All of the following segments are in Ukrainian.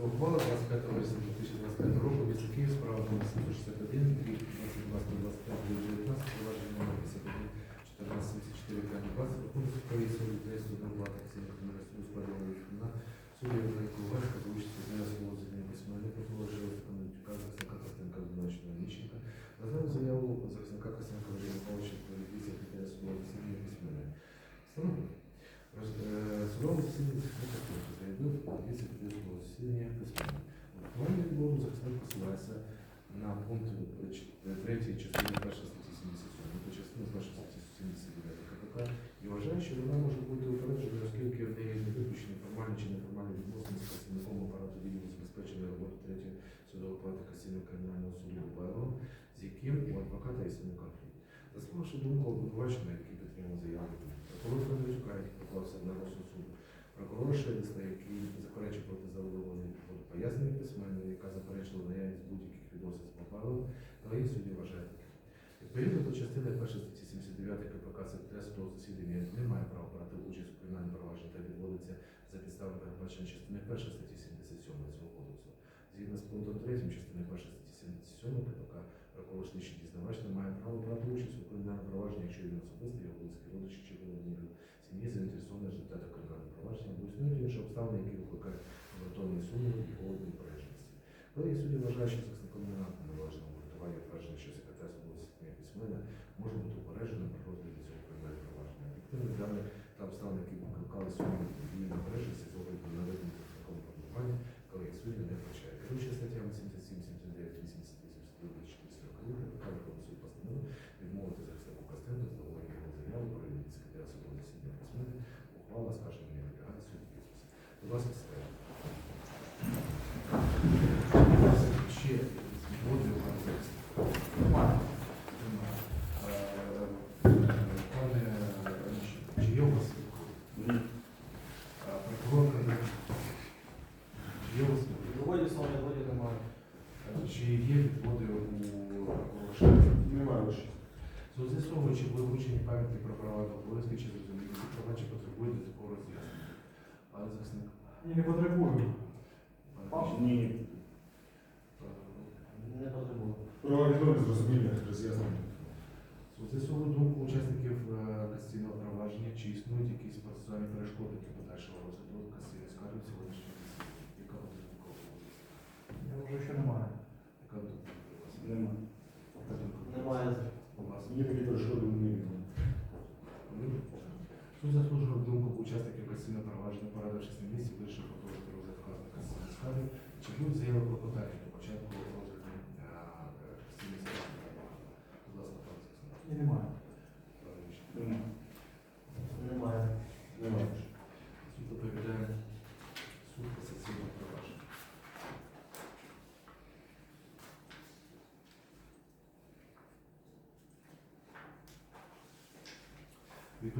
Це ухвала 25 вересня 2025 року місто Київ, справа номер 761, рік 22 125 19, провадження номер 51 14 74 5 20, Верховний суд провів суду для суду оплати акційних комерційних складів на суді Великого Важка, за участю для свого звільнення письменника, прокурора Жилова Кондратюка, захисника Костенка Обвинуваченого Міщенка, розглянув заяву захисника Костенка Валерія Павловича про відвізя для судового засідання письменника. Встановлено. Роз- е, Судове засідання захисника Костенка заявив про відвізя для судового засідання письменника. Обґрунтування відбору захисник посилається на пункт 3 частини 1 статті 77, до частини 1 статті 79 КПК і вважає, що вона може бути упередженою, оскільки в неї не виключені формальні чи неформальні відносини з працівником апарату відділу забезпечення роботи третього судового палати Касійного кримінального суду УБЛ, з яким у адвоката є сильний конфлікт. Заслухавши думку обвинуваченого, який підтримав заяву, прокурор Кондратюка, який поклався на розсуд прокурор Шелесла, який заперечив проти задоволення пояснення письменної, яка заперечила наявність будь-яких відносин з Попалом, але її судді вважає. Відповідно до частини 1 статті 79 КПК секретаря судового засідання не має права брати участь у кримінальному провадженні та відводиться за підставами передбачення частини 1 статті 77 цього кодексу. Згідно з пунктом 3 частини 1 статті 77 КПК, прокурор слідчий дізнавач не має права брати участь у кримінальному провадженні, якщо він особисто, його близькі родичі чи члени сім'ї заінтересовані в результатах кримінального провадження, або існують інші обставини, які викликають обґрунтовані сумніви і холодні упередженості. Коли і судді вважає, що захисником не належного обґрунтування твердження, що секретар судового засідання письмена може бути упередженим при розгляді цього кримінального провадження. Об'єктивні дані та обставини, які викликали сумніви і дії необережності з огляду на наведення захисником обґрунтування, коли судді не вбачає. Керуючи статтями 77, 79, 80, 82, 24, 41, КПК Верховний суд постановив відмовити захиснику Костенку з задоволення його заяви про відвід секретаря судового засідання письмена. Не вибігає. Будь ласка, скажіть. Ще відводив вам текст. Немає. Немає. Е, Пане Онищенко, чи є у вас відповідь? Е, Прокурор Кондратюк. Чи є у вас відповідь? Доводі слова відводі немає. Е, Чи є відводи у прокурора Шевченка? Немає лише. Суд з'ясовує, чи були вручені пам'ятки про права та обов'язки, чи зрозуміли, ці до такого роз'яснення. Пане захисник. Ні, не потребую. Ні. Е, Не потребую. Правовідомі зрозуміння роз'яснення. Суд з'ясовує думку учасників е, касаційного провадження, чи існують якісь процесуальні перешкоди для подальшого розгляду касаційної скарги в сьогоднішньому засіданні. Яка буде? Я вже ще немає. Яка думка у вас? Нема. Яка думка у вас? Немає. У вас? Є такі перешкоди не відомо. Суд заслужив думку учасників касаційного провадження, порадившись на місці, вирішив продовжити розгляд вказаної касаційної скарги. Чи будуть заяви клопотання до початку розгляду е, касаційної скарги? Будь ласка, пане Олександр. І немає. Пане Міщенко. Нема. Немає. Нема. Суд доповідає суд касаційного провадження.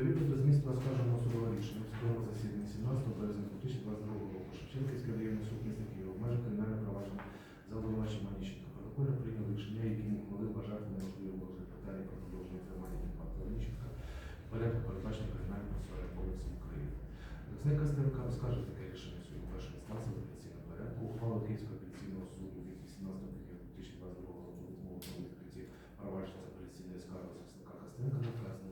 До змісту оскарженого судового рішення. В засіданні 17 березня 2022 року. Шевченківський районний суд міста Києва в межах кримінального провадження за обвинуваченням Маніщенка протокольно прийняв рішення, яким ухвалив вважати неможливим розгляд питання про продовження тримання Павла Маніщенка в порядку передбачення Кримінального процесуального кодексу України. Захисник Костенка оскаржив таке рішення в суді першої інстанції в апеляційному порядку. Ухвала Київського апеляційного суду від 18 квітня 2022 року відмову про відкритті провадження з апеляційної скарги захисника Костенка наказано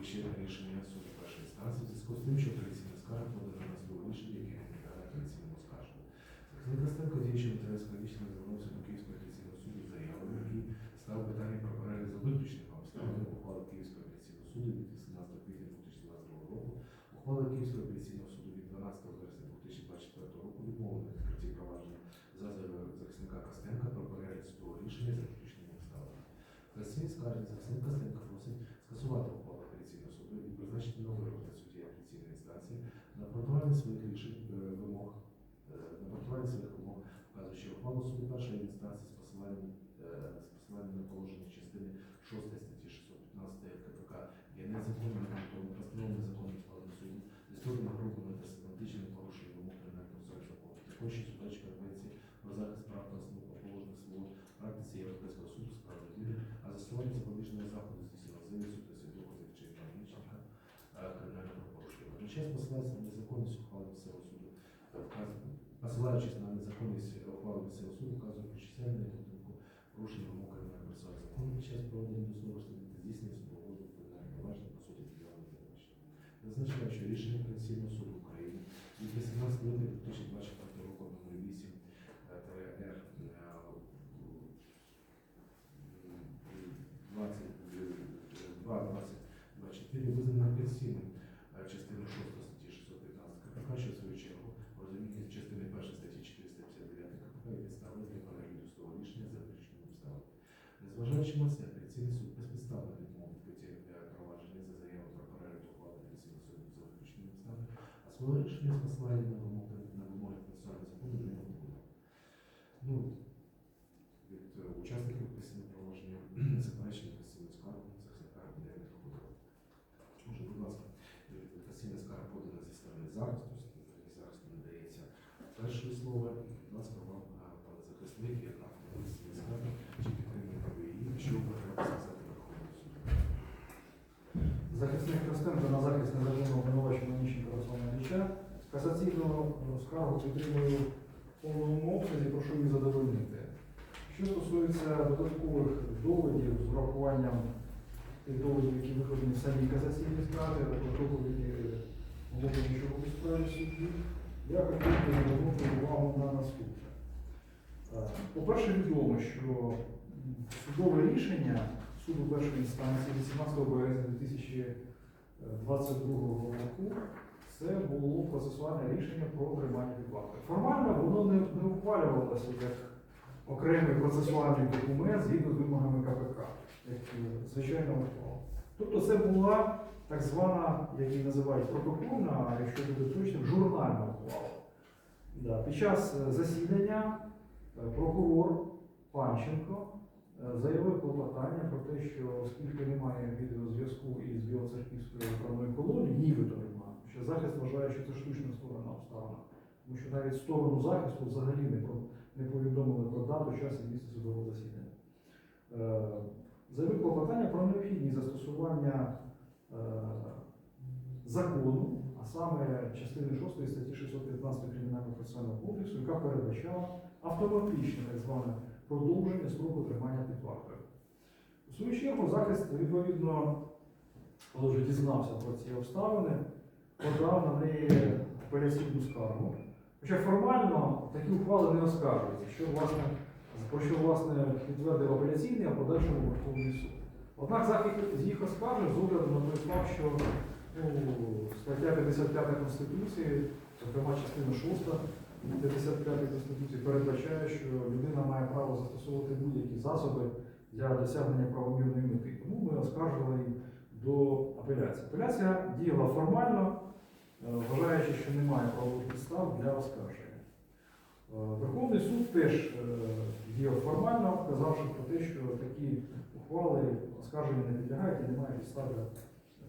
вище рішення суду першої інстанції в зв'язку з тим, що апеляційна скарга подана на судове рішення, яке не підлягає апеляційному скарженню. Захисник Костенко діючи матеріальського рішення звернувся до Київського апеляційного суду з заявою, який став питання про перегляд за виключеними обставинами ухвали Київського апеляційного суду від 18 квітня 2022 року, ухвали Київського апеляційного суду від 12 вересня 2024 року відмовили в відкритті провадження за захисника Костенка про перегляд судового рішення за виключеними обставинами. В касаційній захисник Костенко просить скасувати ухвалу апеляційного суду і призначити новий розгляд судді апеляційної інстанції на обґрунтування своїх рішень е, вимог е, на обґрунтування своїх вимог, вказуючи ухвалу суду першої інстанції з посиланням е, з посиланням на положення частини 6 статті 615 КПК є незаконним тому постановленим незаконним складом суду з істотними групами та систематичним порушенням вимог кримінального процесуального закону. Також що суперечка Конвенції про захист прав та основ положених свобод практиці Європейського суду з прав людини, а застосування запобіжного заходу здійснено завісу та свідомо звичайно Міченка кримінального порушення. Водночас посилається на незаконність ухвали місцевого суду е, вказано посилаючись на незаконність ухвали місцевого суду, вказує про чисельне думку порушення вимог кримінального процесуального закону під час проведення досудового розслідування та здійснення судового кримінального провадження по суті підлягає передбачення. Зазначаю, що рішення Конституційного суду України від 18 липня 2024 року номер 8 ТР 22-24 визнано конституційним е, частиною 6 статті 615 КПК, що в свою чергу розуміє частини 1 статті 459 КПК і підстави для перегляду судового рішення за вирішеними обставинами. Це, апеляційний суд безпідставно відмовив відкриття провадження за заяву про перегляд ухвали апеляційного суду за виключеними обставин, а своє рішення з посиланням на вимоги процесуального закону не обговорив. Ну, від е, учасників апеляційного провадження заперечення апеляційної скарги це все не відходило. Може, будь ласка, апеляційна скарга подана зі сторони захисту, стороні захисту надається перше слово. Будь ласка, вам, е, пане захисник, як автор апеляційної скарги, чи підтримуєте ви її, що ви хочете сказати Верховному суду? Захисник Костенко на захист незаконного обвинувачення Ніщенка Руслана Ілліча. Касаційну е, скаргу підтримую в повному обсязі, прошу її задовольнити. Що стосується додаткових доводів з урахуванням тих доводів, які викладені в самій касаційній скарзі, або головуючого справі судді, я хотів би звернути увагу на наступне. Е, По-перше, відомо, що судове рішення суду першої інстанції 18 березня 2022 року це було процесуальне рішення про тримання під вартою. Формально воно не, не ухвалювалося як окремий процесуальний документ згідно з вимогами КПК, як е, звичайна ухвала. Тобто це була так звана, як її називають, протокольна, а якщо буде точним, журнальна ухвала. Да. Під час е, засідання е, прокурор Панченко заявив клопотання про те, що оскільки немає відеозв'язку із Білоцерківською правною колонією, нібито немає, що захист вважає, що це штучно створена обставина. Тому що навіть сторону захисту взагалі не, про, не повідомили про дату, час і місце судового засідання. Е, заявив клопотання про необхідність застосування е, закону, а саме частини 6 статті 615 Кримінального процесуального кодексу, яка передбачала автоматичне так зване продовження строку тримання під вартою. У свою чергу захист, відповідно, коли вже дізнався про ці обставини, подав на неї апеляційну скаргу. Хоча формально такі ухвали не оскаржуються, що, власне, про що власне підтвердив апеляційний, а подальшому Верховний суд. Однак захід з їх оскаржив з огляду на той факт, що ну, стаття 55 Конституції, зокрема частина 6 55 Конституції передбачає, що людина має право застосовувати будь-які засоби для досягнення правомірної мети. Тому ми оскаржили її до апеляції. Апеляція діяла формально, вважаючи, що немає правових підстав для оскарження. Е, Верховний суд теж е, діяв формально, вказавши про те, що такі ухвали оскарження не підлягають і немає підстав для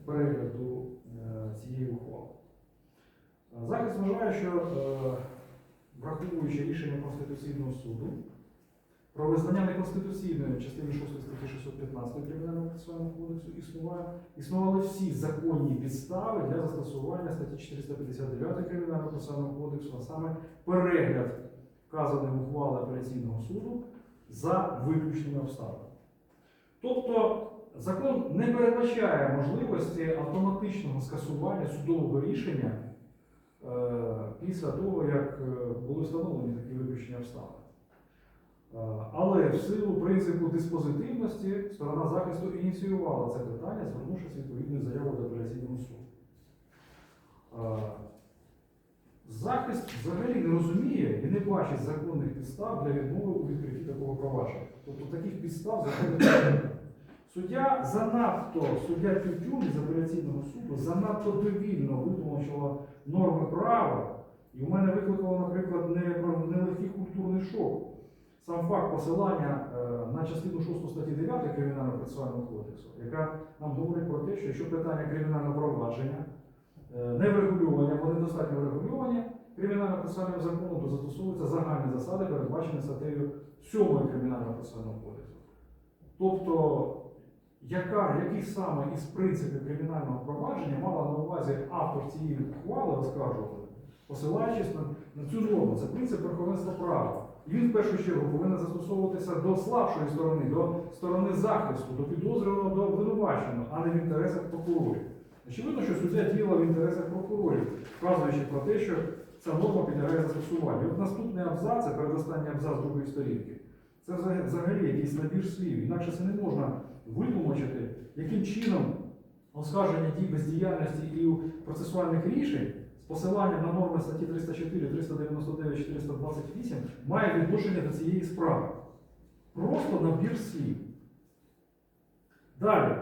перегляду е, цієї ухвали. Е, Захист вважає, що е, враховуючи рішення Конституційного суду про визнання неконституційної частини 6 статті 615 Кримінального процесуального кодексу існуває, існували всі законні підстави для застосування статті 459 Кримінального процесуального кодексу, а саме перегляд вказаної ухвали апеляційного суду за виключними обставинами. Тобто закон не передбачає можливості автоматичного скасування судового рішення е, після того, як е, були встановлені такі виключні обставини. Е, Але в силу принципу диспозитивності сторона захисту ініціювала це питання, звернувшись відповідною заявою до апеляційного суду. Е, Захист взагалі не розуміє і не бачить законних підстав для відмови у відкритті такого провадження. Тобто таких підстав законних немає. Суддя занадто, суддя Тютюн з апеляційного суду занадто довільно витлумачила норми права, і в мене викликало, наприклад, нелегкий культурний шок. Сам факт посилання е, на частину 6 статті 9 Кримінального процесуального кодексу, яка нам говорить про те, що якщо питання кримінального провадження е, не врегульовані або недостатньо врегульовані кримінальним процесуальним законом, то застосовуються загальні засади, передбачені статтею 7 Кримінального процесуального кодексу. Тобто, яка, який саме із принципів кримінального провадження мала на увазі автор цієї ухвали оскаржувати, посилаючись на на цю норму. Це принцип верховенства права. Він в першу чергу повинен застосовуватися до слабшої сторони, до сторони захисту, до підозрюваного, до обвинуваченого, а не в інтересах прокурорів. Очевидно, що суддя діяла в інтересах прокурорів, вказуючи про те, що ця норма підлягає застосуванню. От наступний абзац, це передостанній абзац другої сторінки. Це взагалі якийсь набір слів. Інакше це не можна витлумачити, яким чином оскарження дій бездіяльності і процесуальних рішень з посиланням на норми статті 304, 399, 428 має відношення до цієї справи. Просто набір слів. Далі.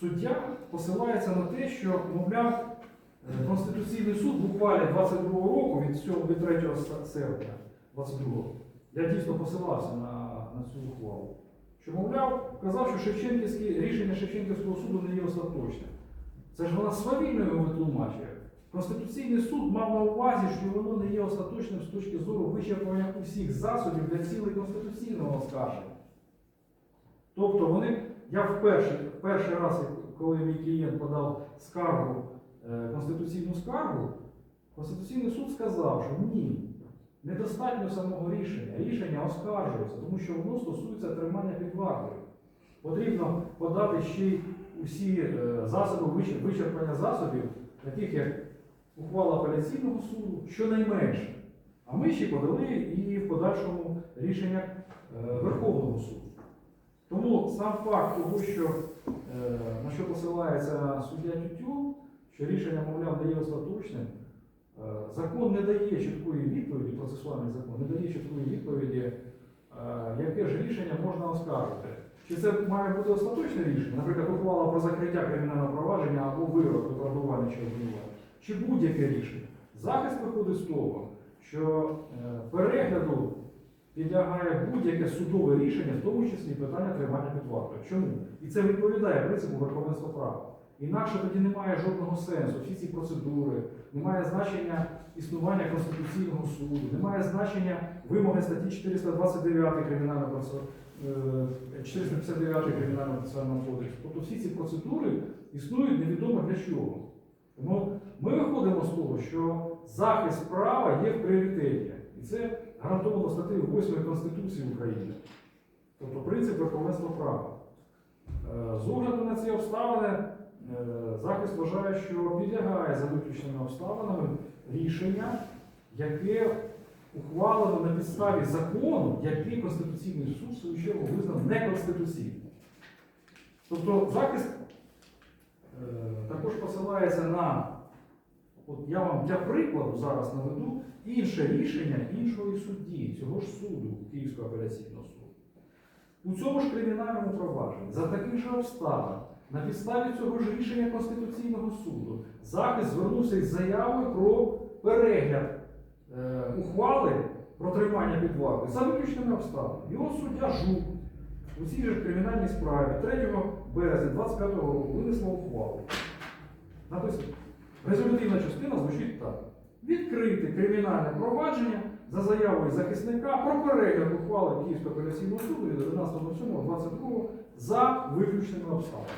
Суддя посилається на те, що, мовляв, е, Конституційний суд в ухвалі 22 року від, 7, від 3 серпня 22 я дійсно посилався на, на цю ухвалу. Що, мовляв, казав, що Шевченківське рішення Шевченківського суду не є остаточним. Це ж вона свавільно його витлумачує. Конституційний суд мав на увазі, що воно не є остаточним з точки зору вичерпання усіх засобів для цілей конституційного оскарження. Тобто вони, я вперше, перший раз, коли мій клієнт подав скаргу, е, конституційну скаргу, Конституційний суд сказав, що ні, недостатньо самого рішення. Рішення оскаржується, тому що воно стосується тримання під вартою. Потрібно подати ще й усі е, засоби вичерпання засобів, таких як ухвала апеляційного суду, щонайменше. А ми ще подали і в подальшому рішення е, Верховного суду. Тому сам факт того, що е, на що посилається суддя Тютю, що рішення, мовляв, не є остаточним, е, закон не дає чіткої відповіді, процесуальний закон не дає чіткої відповіді, яке ж рішення можна оскаржити. Чи це має бути остаточне рішення, наприклад, ухвала про закриття кримінального провадження або вирок виправдування чи обвинувальне, чи будь-яке рішення. Захист виходить з того, що е, перегляду підлягає будь-яке судове рішення, в тому числі питання тримання під вартою. Чому? І це відповідає принципу верховенства права. Інакше тоді немає жодного сенсу. Всі ці процедури, немає значення існування Конституційного суду, немає значення вимоги статті 429 Кримінального процесу. 459 Кримінального процесуального кодексу. Тобто всі ці процедури існують невідомо для чого. Тому ми виходимо з того, що захист права є в пріоритеті. І це гарантовано статтею 8 Конституції України. Тобто принцип верховенства права. Е, З огляду на ці обставини, е, захист вважає, що підлягає за виключеними обставинами рішення, яке ухвалено на підставі закону, який Конституційний суд в свою чергу визнав неконституційним. Тобто захист також посилається на, от я вам для прикладу зараз наведу інше рішення іншої судді, цього ж суду, Київського апеляційного суду. У цьому ж кримінальному провадженні за таких же обставин на підставі цього ж рішення Конституційного суду захист звернувся із заявою про перегляд е, ухвали про тримання під за виключними обставинами. Його суддя Жук у цій же кримінальній справі 3 березня 25 року винесла ухвалу. Резолютивна частина звучить так. Відкрити кримінальне провадження за заявою захисника про перегляд ухвали Київського апеляційного суду від 11.07.22 за виключними обставинами.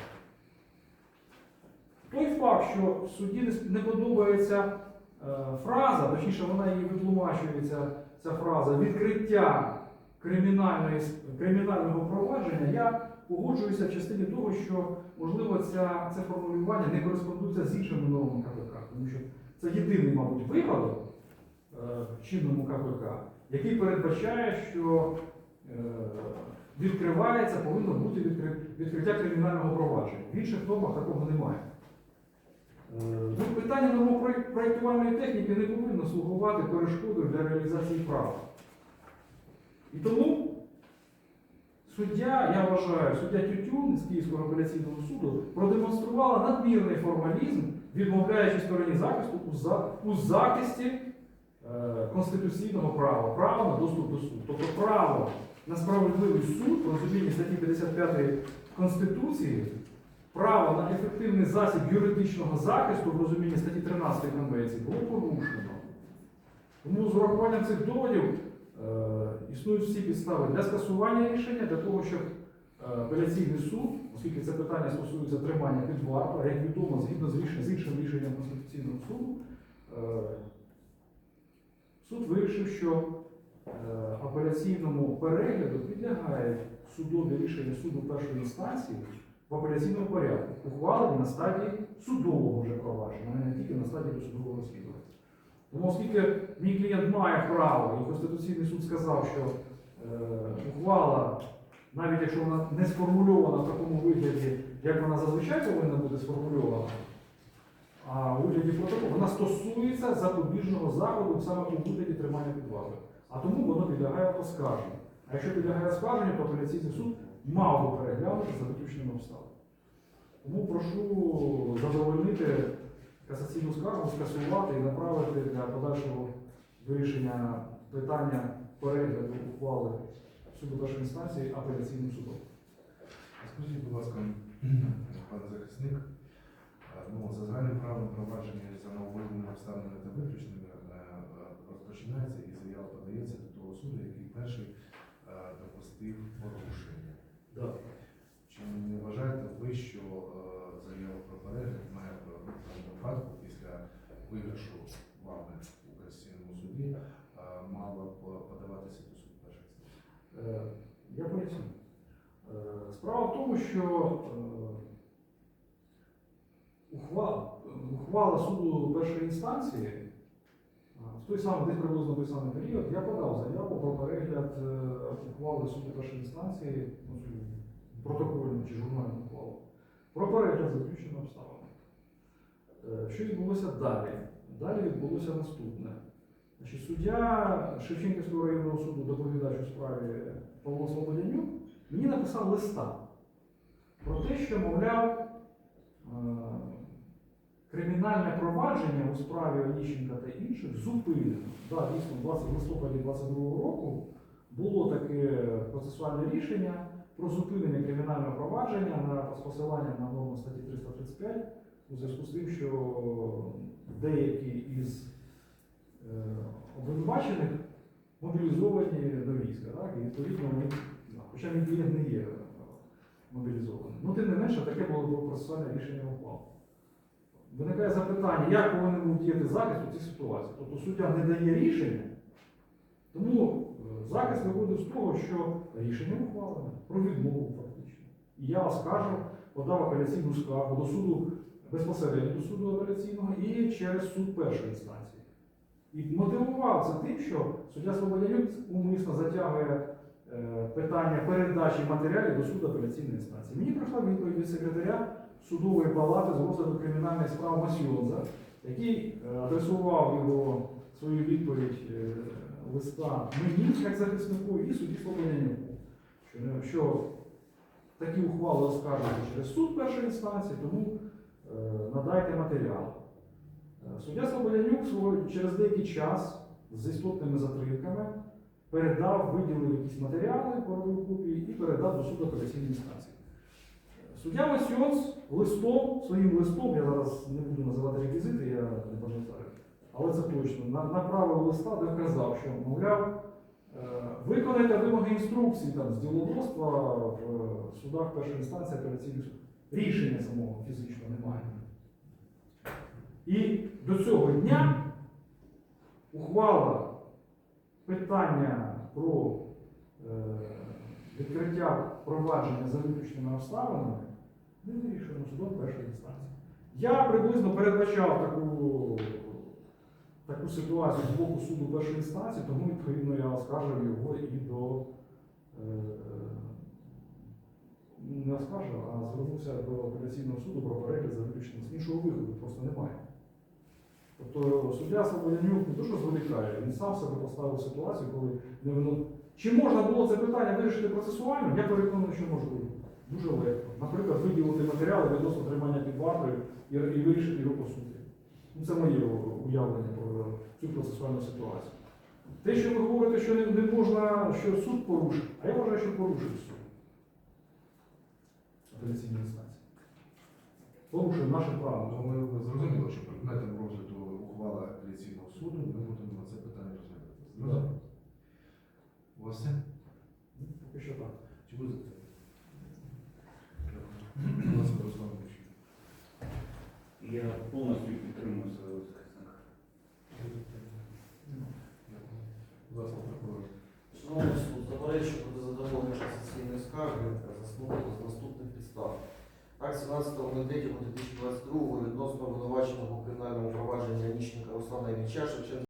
Той факт, що в суді не- подобається е, фраза, точніше вона її витлумачується, ця фраза відкриття кримінального провадження, я погоджуюся в частині того, що можливо ця, це формулювання не кореспондується з іншими нормами КПК, тому що це єдиний, мабуть, випадок е, в чинному КПК, який передбачає, що е, відкривається, повинно бути відкриття кримінального провадження. В інших нормах такого немає. Е, Питання нормопроєктувальної техніки не повинно слугувати перешкодою для реалізації права. І тому суддя, я вважаю, суддя Тютюн з Київського апеляційного суду продемонструвала надмірний формалізм, відмовляючи стороні захисту у, захисті е, конституційного права, права на доступ до суду. Тобто право на справедливий суд, в розумінні статті 55 Конституції, право на ефективний засіб юридичного захисту в розумінні статті 13 Конвенції було порушено. Тому з урахуванням цих доводів існують всі підстави для скасування рішення, для того, щоб е, апеляційний суд, оскільки це питання стосується тримання під вартою, як відомо, згідно з, рішенням, з іншим рішенням Конституційного суду, е, Суд вирішив, що е, апеляційному перегляду підлягають судові рішення суду першої інстанції в апеляційному порядку, ухвалені на стадії судового вже провадження, а не тільки на стадії досудового розслідування. Тому оскільки мій клієнт має право, і Конституційний суд сказав, що е, ухвала, навіть якщо вона не сформульована в такому вигляді, як вона зазвичай повинна бути сформульована, а у вигляді протоколу, вона стосується запобіжного заходу саме у вигляді тримання під. А тому воно підлягає оскарженню. А якщо підлягає оскарженню, то апеляційний суд мав би переглянути за виключеними обставинами. Тому прошу задовольнити касаційну скаргу, скасувати і направити для подальшого вирішення питання перегляду ухвали суду першої інстанції апеляційним судом. Скажіть, будь ласка, пане захисник, ну, за загальним правом провадження за нововиявленими обставинами та виключеними е, розпочинається і заява подається до того суду, який перший е, допустив порушення. Да. Чи не вважаєте ви, що е, заява про перегляд випадку після виграшу вами у Конституційному суді е, мала подаватися до суду першої? Е, Я поясню. Е, Справа в тому, що ухвала, ухвала суду першої інстанції в той самий, десь приблизно той самий період, я подав заяву про перегляд ухвали суду першої інстанції, ну, протокольну чи журнальну ухвалу, про перегляд заключеного обставини. Е, Що відбулося далі? Далі відбулося наступне. Значить, суддя Шевченківського районного суду, доповідач у справі Павло Слободянюк, мені написав листа про те, що, мовляв, е, кримінальне провадження у справі Оніщенка та інших зупинено. Да, дійсно, 20 в листопаді 22 року було таке процесуальне рішення про зупинення кримінального провадження на з посиланням на норму статті 335 у зв'язку з тим, що деякі із е, обвинувачених мобілізовані до війська. Так? І відповідно, ну, хоча мій клієнт не є е, мобілізованим. Ну, тим не менше, таке було процесуальне рішення ухвал. Виникає запитання, як повинен діяти захист у цій ситуації. Тобто суддя не дає рішення, тому е, захист виходить з того, що рішення ухвалене про відмову фактично. І я оскаржив, подав апеляційну скаргу до суду безпосередньо до суду апеляційного і через суд першої інстанції. І мотивував це тим, що суддя Слободянюк умисно затягує е, питання передачі матеріалів до суду апеляційної інстанції. Мені прийшла відповідь від секретаря судової палати з розгляду кримінальних справ Масьйонза, який е, адресував його свою відповідь е, листа мені, як захиснику, і судді Слободянюку. Що, такі ухвали оскаржуються через суд першої інстанції, тому надайте матеріал. Е, Суддя Слободянюк через деякий час з істотними затримками передав, виділив якісь матеріали корової копії і передав до суду апеляційної інстанції. Е, Суддя Масьйонс листом, своїм листом, я зараз не буду називати реквізити, я не пам'ятаю, але це точно, направив листа, де вказав, що, мовляв, е, виконайте вимоги інструкції там, з діловодства в судах першої інстанції апеляційних суд. Рішення самого фізично немає. І до цього дня ухвала питання про е, відкриття провадження за виключними обставинами не вирішено судом першої інстанції. Я приблизно передбачав таку, таку ситуацію з боку суду першої інстанції, тому відповідно я оскаржив його і до е, не оскаржив, а звернувся до апеляційного суду про перегляд за виключеним. Іншого виходу просто немає. Тобто суддя Слободянюк не що зволікає, він сам себе поставив ситуацію, коли не вино. Чи можна було це питання вирішити процесуально? Я переконаний, що можливо. Дуже легко. Наприклад, виділити матеріали відносно тримання під вартою і, вирішити його по суті. Ну, це моє уявлення про цю процесуальну ситуацію. Те, що ви говорите, що не можна, що суд порушив, а я вважаю, що порушив суд. Апеляційної інстанції. Порушив наше право. Ну, ми зрозуміло, що предметом розгляду ухвала апеляційного суду ми будемо це питання розглядати. Зрозуміло? У вас все? 16.03.2022 відносно обвинуваченого у провадження провадженні Руслана Івіча Шевченка.